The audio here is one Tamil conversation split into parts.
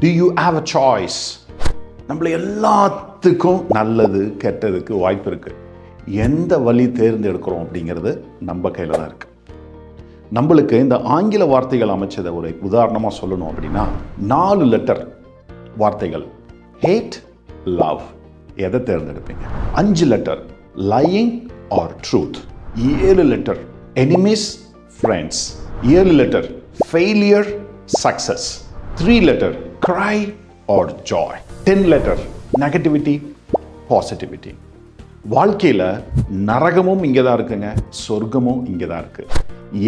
Do you have a choice நம்மள எல்லாத்துக்கும் நல்லது கெட்டதுக்கு வாய்ப்பு இருக்குது எந்த வழி தேர்ந்தெடுக்கிறோம் அப்படிங்கிறது நம்ம கையில் தான் இருக்குது நம்மளுக்கு இந்த ஆங்கில வார்த்தைகள் அமைச்சதை ஒரு உதாரணமாக சொல்லணும் அப்படின்னா நாலு லெட்டர் வார்த்தைகள். ஹேட் லவ் எதை தேர்ந்தெடுப்பீங்க? அஞ்சு லெட்டர் லையிங் ஆர் ட்ரூத் ஏழு லெட்டர் எனிமிஸ் ஃப்ரெண்ட்ஸ் ஏழு letter failure success three letter cry or joy ten letter negativity positivity வாழ்க்கையில் நரகமும் இங்கே தான் இருக்குங்க சொர்க்கமும் இங்கே தான் இருக்குது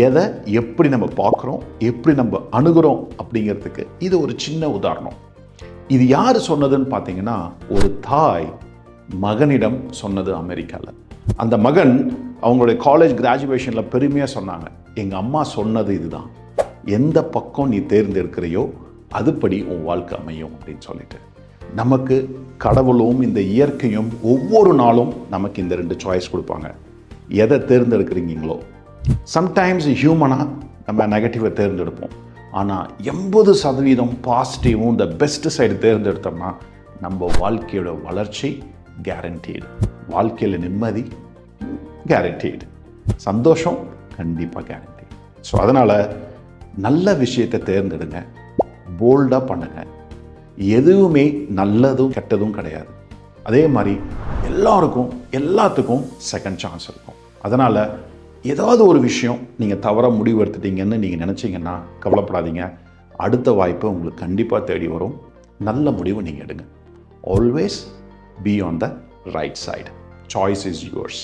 எதை எப்படி நம்ம பார்க்குறோம் எப்படி நம்ம அணுகிறோம் அப்படிங்கிறதுக்கு இது ஒரு சின்ன உதாரணம். இது யார் சொன்னதுன்னு பார்த்தீங்கன்னா ஒரு தாய் மகனிடம் சொன்னது அமெரிக்காவில் அந்த மகன் அவங்களுடைய காலேஜ் கிராஜுவேஷனில் பெருமையாக சொன்னாங்க எங்கள் அம்மா சொன்னது இதுதான். எந்த பக்கம் நீ தேர்ந்தெடுக்கிறையோ அதுபடி உன் வாழ்க்கை அமையும் அப்படின்னு சொல்லிட்டு. நமக்கு கடவுளும் இந்த இயற்கையும் ஒவ்வொரு நாளும் நமக்கு இந்த ரெண்டு சாய்ஸ் கொடுப்பாங்க. எதை தேர்ந்தெடுக்கிறீங்களோ. சம்டைம்ஸ் ஹியூமனாக நம்ம நெகட்டிவை தேர்ந்தெடுப்போம். ஆனால் எண்பது சதவீதம் பாசிட்டிவும் இந்த பெஸ்ட் சைடு தேர்ந்தெடுத்தோம்னா நம்ம வாழ்க்கையோட வளர்ச்சி கேரண்டீடு வாழ்க்கையில் நிம்மதி கேரண்டீடு சந்தோஷம் கண்டிப்பாக கேரண்டி ஸோ அதனால் நல்ல விஷயத்தை தேர்ந்தெடுங்க. போல்டாக பண்ணுங்க. எதுவுமே நல்லதும் கெட்டதும் கிடையாது. அதே மாதிரி எல்லாருக்கும் எல்லாத்துக்கும் செகண்ட் சான்ஸ் இருக்கும். அதனால் ஏதாவது ஒரு விஷயம் நீங்கள் தவற முடிவு எடுத்துட்டீங்கன்னு நீங்கள் நினச்சிங்கன்னா கவலைப்படாதீங்க. அடுத்த வாய்ப்பு உங்களுக்கு கண்டிப்பாக தேடி வரும். நல்ல முடிவு நீங்கள் எடுங்க. Always be on the right side choice is yours